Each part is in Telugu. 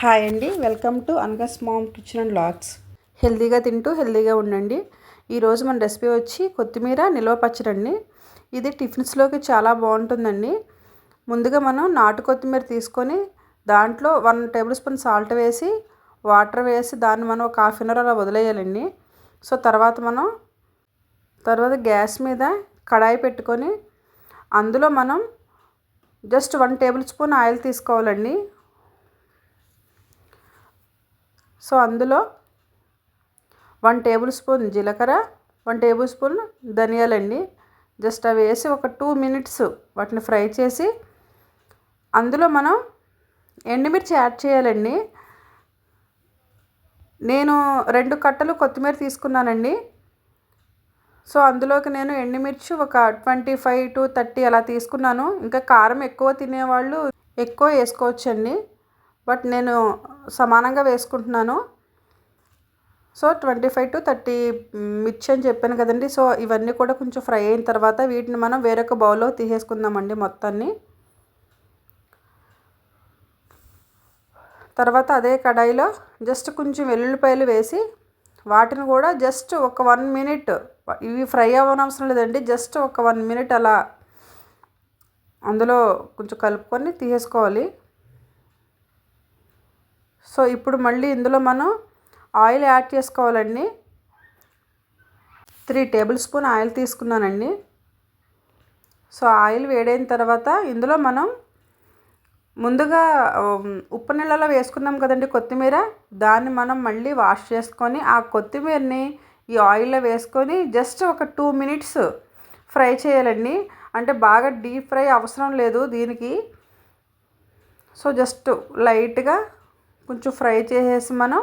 హాయ్ అండి. వెల్కమ్ టు అనగస్ మామ్ కిచెన్ అండ్ లాగ్స్ హెల్తీగా తింటూ హెల్దీగా ఉండండి. ఈరోజు మన రెసిపీ వచ్చి కొత్తిమీర నిల్వ పచ్చడండి. ఇది టిఫిన్స్లోకి చాలా బాగుంటుందండి. ముందుగా మనం నాటు కొత్తిమీర తీసుకొని దాంట్లో వన్ టేబుల్ స్పూన్ సాల్ట్ వేసి వాటర్ వేసి దాన్ని మనం ఒక హాఫ్ అన్ అవర్ అలా వదిలేయాలండి. సో తర్వాత మనం తర్వాత గ్యాస్ మీద కడాయి పెట్టుకొని అందులో మనం just one tablespoon oil తీసుకోవాలండి. సో అందులో వన్ టేబుల్ స్పూన్ జీలకర్ర వన్ టేబుల్ స్పూన్ ధనియాలండి జస్ట్ అవి వేసి ఒక టూ మినిట్స్ వాటిని ఫ్రై చేసి అందులో మనం ఎండుమిర్చి యాడ్ చేయాలండి. నేను రెండు కట్టలు కొత్తిమీర తీసుకున్నానండి. సో అందులోకి నేను ఎండుమిర్చి ఒక ట్వంటీ ఫైవ్ టు థర్టీ అలా తీసుకున్నాను. ఇంకా కారం ఎక్కువ తినేవాళ్ళు ఎక్కువ వేసుకోవచ్చండి. బట్ నేను సమానంగా వేసుకుంటున్నాను. So twenty five to thirty మిర్చి అని చెప్పాను కదండి. సో ఇవన్నీ కూడా కొంచెం ఫ్రై అయిన తర్వాత వీటిని మనం వేరొక బౌల్లో తీసేసుకుందామండి మొత్తాన్ని. తర్వాత అదే కడాయిలో జస్ట్ కొంచెం వెల్లుల్లిపాయలు వేసి వాటిని కూడా జస్ట్ ఒక వన్ మినిట్ ఇవి ఫ్రై అవ్వనవసరం లేదండి జస్ట్ ఒక వన్ మినిట్ అలా అందులో కొంచెం కలుపుకొని తీసేసుకోవాలి. సో ఇప్పుడు మళ్ళీ ఇందులో మనం ఆయిల్ యాడ్ చేసుకోవాలండి. త్రీ టేబుల్ స్పూన్ ఆయిల్ తీసుకున్నానండి. సో ఆయిల్ వేడైన తర్వాత ఇందులో మనం ముందుగా ఉప్పు నీళ్ళలో వేసుకున్నాం కదండి కొత్తిమీర. దాన్ని మనం మళ్ళీ వాష్ చేసుకొని ఆ కొత్తిమీరని ఈ ఆయిల్లో వేసుకొని జస్ట్ ఒక టూ మినిట్స్ ఫ్రై చేయాలండి. అంటే బాగా డీప్ ఫ్రై అవసరం లేదు దీనికి. సో జస్ట్ లైట్గా కొంచెం ఫ్రై చేసేసి మనం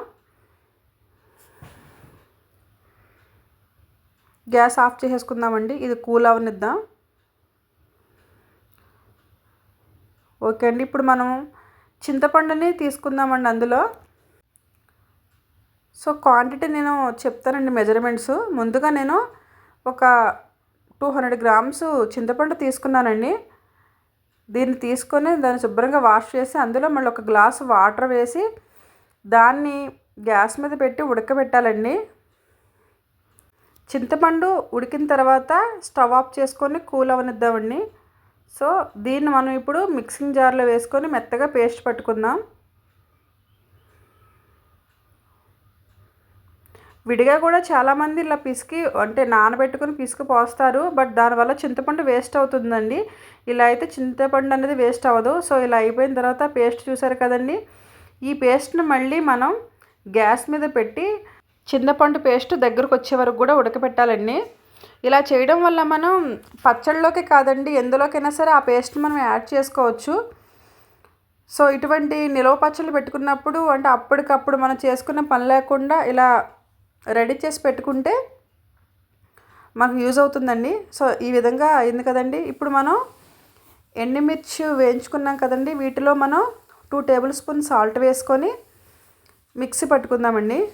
గ్యాస్ ఆఫ్ చేసేసుకుందామండి. ఇది కూల్ అవనిద్దాం. ఓకే అండి. ఇప్పుడు మనం చింతపండుని తీసుకుందామండి అందులో. సో క్వాంటిటీ నేను చెప్తానండి మెజర్మెంట్స్. ముందుగా నేను ఒక టూ హండ్రెడ్ గ్రామ్స్ చింతపండు తీసుకున్నానండి. దీన్ని తీసుకొని దాన్ని శుభ్రంగా వాష్ చేసి అందులో మళ్ళీ ఒక గ్లాసు వాటర్ వేసి దాన్ని గ్యాస్ మీద పెట్టి ఉడకబెట్టాలండి. చింతపండు ఉడికిన తర్వాత స్టవ్ ఆఫ్ చేసుకొని కూల్ అవనిద్దామండి. సో దీన్ని మనం ఇప్పుడు మిక్సింగ్ జార్లో వేసుకొని మెత్తగా పేస్ట్ పట్టుకుందాం. విడిగా కూడా చాలామంది ఇలా పిసికి అంటే నానబెట్టుకుని పిసికి పోస్తారు. బట్ దానివల్ల చింతపండు వేస్ట్ అవుతుందండి. ఇలా అయితే చింతపండు అనేది వేస్ట్ అవ్వదు. సో ఇలా అయిపోయిన తర్వాత పేస్ట్ చూసారు కదండి? ఈ పేస్ట్ని మళ్ళీ మనం గ్యాస్ మీద పెట్టి చింతపండు పేస్ట్ దగ్గరకు వచ్చే వరకు కూడా ఉడకపెట్టాలండి. ఇలా చేయడం వల్ల మనం పచ్చళ్ళలోకి కాదండి ఎందులోకైనా సరే ఆ పేస్ట్ మనం యాడ్ చేసుకోవచ్చు. సో ఇటువంటి నిలవ పచ్చళ్ళు పెట్టుకున్నప్పుడు అంటే అప్పటికప్పుడు మనం చేసుకున్న పని లేకుండా ఇలా రెడీ చేసి పెట్టుకుంటే మనకు యూజ్ అవుతుందండి. సో ఈ విధంగా అయింది కదండి. ఇప్పుడు మనం ఎండుమిర్చి వేయించుకున్నాం కదండి. వీటిలో మనం టూ టేబుల్ స్పూన్ సాల్ట్ వేసుకొని మిక్సీ పట్టుకుందామండి.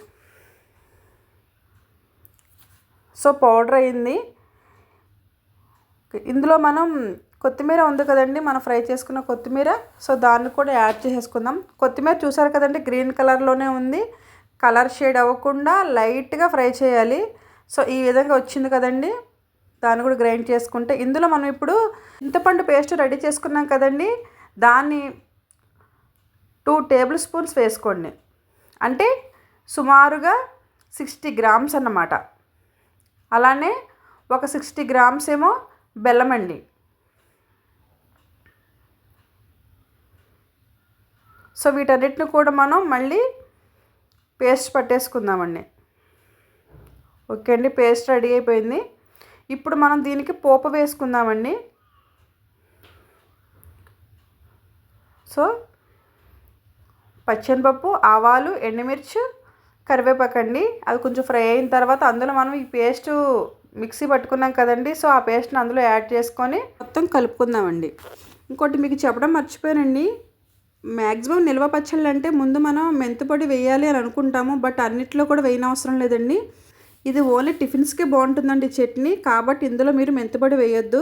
సో పౌడర్ అయింది. ఇందులో మనం కొత్తిమీర ఉంది కదండి. మనం ఫ్రై చేసుకున్న కొత్తిమీర. సో దాన్ని కూడా యాడ్ చేసేసుకుందాం. కొత్తిమీర చూసారు కదండి? గ్రీన్ కలర్లోనే ఉంది. కలర్ షేడ్ అవ్వకుండా లైట్గా ఫ్రై చేయాలి. సో ఈ విధంగా వచ్చింది కదండి. దాన్ని కూడా గ్రైండ్ చేసుకుంటే ఇందులో మనం ఇప్పుడు చింతపండు పేస్ట్ రెడీ చేసుకున్నాం కదండి. దాన్ని టూ టేబుల్ స్పూన్స్ వేసుకోండి. అంటే సుమారుగా సిక్స్టీ గ్రామ్స్ అన్నమాట. అలానే ఒక సిక్స్టీ గ్రామ్స్ ఏమో బెల్లం అండి. సో వీటన్నిటిని కూడా మనం మళ్ళీ పేస్ట్ పట్టేసుకుందామండి. ఓకే అండి పేస్ట్ రెడీ అయిపోయింది. ఇప్పుడు మనం దీనికి పోపు వేసుకుందామండి. సో పచ్చనిపప్పు ఆవాలు ఎండుమిర్చి కరివేపాకు అండి. అది కొంచెం ఫ్రై అయిన తర్వాత అందులో మనం ఈ పేస్ట్ మిక్సీ పట్టుకున్నాం కదండి. సో ఆ పేస్ట్ని అందులో యాడ్ చేసుకొని మొత్తం కలుపుకుందామండి. ఇంకోటి మీకు చెప్పడం మర్చిపోయానండి. మ్యాక్సిమం నిల్వ పచ్చళ్ళు అంటే ముందు మనం మెంతిపొడి వేయాలి అని అనుకుంటాము బట్ అన్నిట్లో కూడా వేయనవసరం లేదండి. ఇది ఓన్లీ టిఫిన్స్కే బాగుంటుందండి చట్నీ కాబట్టి ఇందులో మీరు మెంతిపొడి వేయొద్దు.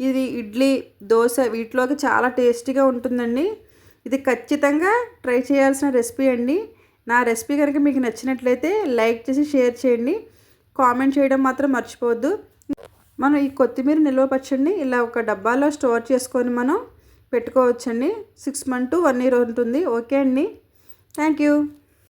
ఇది ఇడ్లీ దోశ వీటిలోకి చాలా టేస్టీగా ఉంటుందండి. ఇది ఖచ్చితంగా ట్రై చేయాల్సిన రెసిపీ అండి. నా రెసిపీ కనుక మీకు నచ్చినట్లయితే లైక్ చేసి షేర్ చేయండి. కామెంట్ చేయడం మాత్రం మర్చిపోవద్దు. మనం ఈ కొత్తిమీర నిల్వ పచ్చడిని ఇలా ఒక డబ్బాలో స్టోర్ చేసుకొని మనం పెట్టుకోవచ్చండి. Six month to one year ఉంటుంది. ఓకే అండి. Thank you.